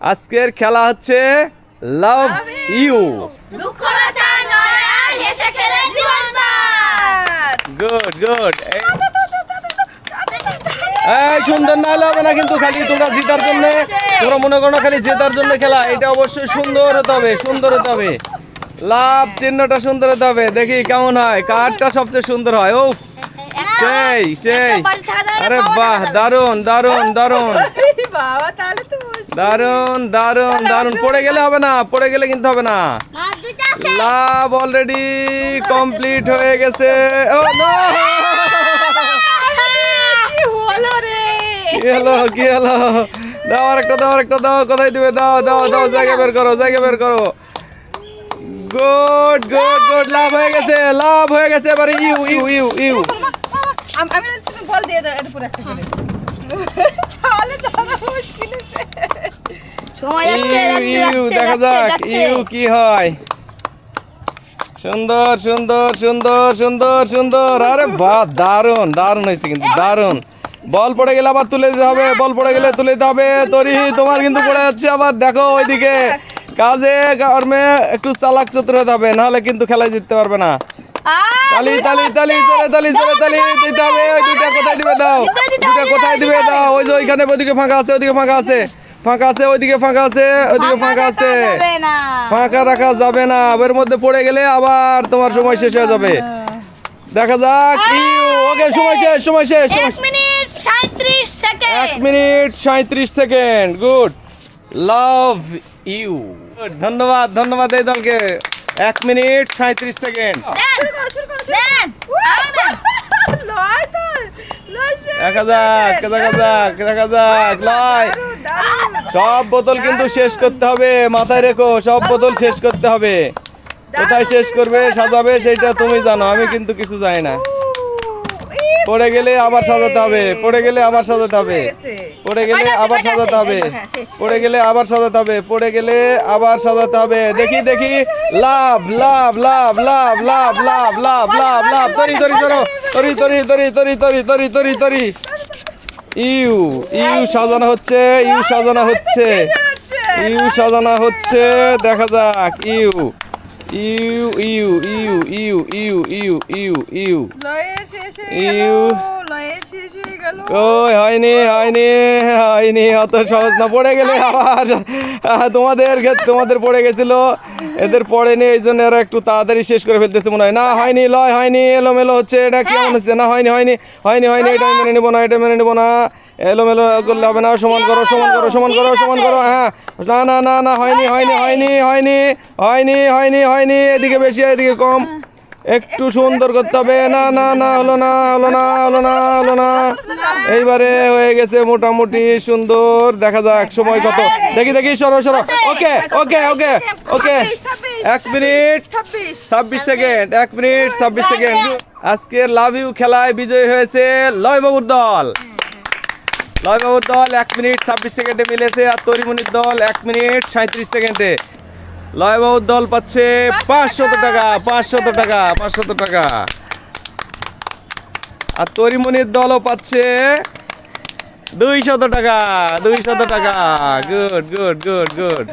আজকের খেলা হচ্ছে লাভ ইউ। Good good. এই সুন্দর না হলে হবে না কিন্তু খালি তোমরা জেতার জন্য তোমরা মনে করো না খালি জেতার জন্য খেলা এটা অবশ্যই সুন্দর হতে হবে সুন্দর হতে হবে। লাভ চিহ্নটা সুন্দর হতে হবে দেখি কেমন হয় কারটা সবচেয়ে সুন্দর হয় ও সেই সেই। আরে বাহ দারুণ দারুণ দারুণ বাবা তাহলে তো দারুণ দারুণ দারুণ পড়ে গেলে হবে না পড়ে গেলে কিন্তু হবে না লাভ অলরেডি কমপ্লিট হয়ে গেছে ও নো কি হলো রে কি হলো কি হলো দাও আরেকটা দাও আরেকটা দাও কোথায় দিবে দাও দাও দাও জায়গা বের করো জায়গা বের করো গুড গুড গুড লাভ হয়ে গেছে লাভ হয়ে গেছে এবারে ইউ ইউ ইউ ইউ আমি তুমি বল দিয়ে দাও এটা পুরো একটা করে তাহলে তো আমার মুশকিল আছে সময় যাচ্ছে যাচ্ছে যাচ্ছে দেখা যাক ইউ কি হয়। সুন্দর সুন্দর সুন্দর সুন্দর সুন্দর। আরে বাহ দারুণ দারুণ হয়েছে কিন্তু দারুণ বল পড়ে গেলে আবার তুলে দিতে হবে বল পড়ে গেলে তুলে দিতে হবে। তরি তোমার কিন্তু পড়ে যাচ্ছে আবার দেখো ওইদিকে। কাজে কর্মে একটু চালাক চতুর হতে হবে নাহলে কিন্তু খেলায় জিততে পারবে না। তালি তালি তালি চলে তালি চলে তালি দিতে হবে ওই দুইটা কোথায় দিবে দাও। ওইখানে ওইদিকে ফাঁকা আছে ওইদিকে ফাঁকা আছে। ফাঁকা আছে ওইদিকে ফাঁকা আছে ওইদিকে ফাঁকা আছে। ফাঁকা রাখা যাবে না। এর মধ্যে পড়ে গেলে আবার তোমার সময় শেষ হয়ে যাবে। দেখা যাক ওকে সময় শেষ সময় শেষ এক মিনিট সাঁত্রিশ সেকেন্ড। গুড। Love you. ধন্যবাদ ধন্যবাদ এই দলকে। এক মিনিট সাঁত্রিশ সেকেন্ড দেন আমাদের লয় তো লয় সে। দেখা যাক দেখা যাক দেখা যাক লয়। দারুণ, দারুণ। সব বোতল কিন্তু শেষ করতে হবে মাথায় রেখো সব বোতল শেষ করতে হবে। কোথায় শেষ করবে সাজাবে সেটা তুমি জানো আমি কিন্তু কিছু জানি না। পড়ে গেলে আবার সাজাতে হবে পড়ে গেলে আবার সাজাতে হবে হয়ে পড়ে গেলে আবার সাজাতে হবে পড়ে গেলে আবার সাজাতে হবে পড়ে গেলে আবার সাজাতে হবে। দেখি দেখি। লাভ লাভ লাভ লাভ লাভ লাভ লাভ লাভ লাভ। তরি তরি তরো তরি তরি তরি তরি তরি তরি তরি তরি। ইউ ইউ সাজানো হচ্ছে ইউ সাজানো হচ্ছে। ইউ সাজানো হচ্ছে দেখা যাক ইউ। ইউ ইউ ইউ ইউ ইউ ইউ ইউ ইউ লয়ের শেষ হয়ে ইউ। গেল লয়ের শেষ হয়ে গেল। ওই হয়নি হয়নি হয়নি অত সহজ না পড়ে গেলে আবার তোমাদের তোমাদের পড়ে গেছিল। এদের পড়েনি এই জন্য এরা একটু তাড়াতাড়ি শেষ করে ফেলতেছে মনে হয়। না হয়নি লয় হয়নি এলোমেলো হচ্ছে এটা কেমন হচ্ছে? না হয়নি হয়নি হয়নি হয়নি এটা মেনে নেব না এটা মেনে নেব না। এলোমেলো করলে হবে না, সমান করো সমান করো সমান করো সমান করো হ্যাঁ। না না না না, হয়নি হয়নি হয়নি হয়নি হয়নি হয়নি হয়নি, এদিকে বেশি, এদিকে কম। একটু সুন্দর করতে হবে। না না না, হলো না হলো না হলো না হলো না। এইবারে হয়ে গেছে মোটামুটি সুন্দর। দেখা যাক সময় কত। দেখি দেখি, সরো সরো। ওকে ওকে ওকে ওকে। এক মিনিট। ছাব্বিশ সেকেন্ড, এক মিনিট, ছাব্বিশ সেকেন্ড। আজকের লাভ ইউ খেলায় বিজয়ী হয়েছে লয়বাবুর দল। লয়বাবুর দল এক মিনিট ছাব্বিশ সেকেন্ডে মিলেছে আর তরিমণির দল এক মিনিট সাঁত্রিশ সেকেন্ডে। লয়বাবুর দল পাচ্ছে পাঁচশত টাকা পাঁচশত টাকা পাঁচশত টাকা। আর তরিমণির দলও পাচ্ছে দুইশত টাকা দুইশত টাকা। Good good good good.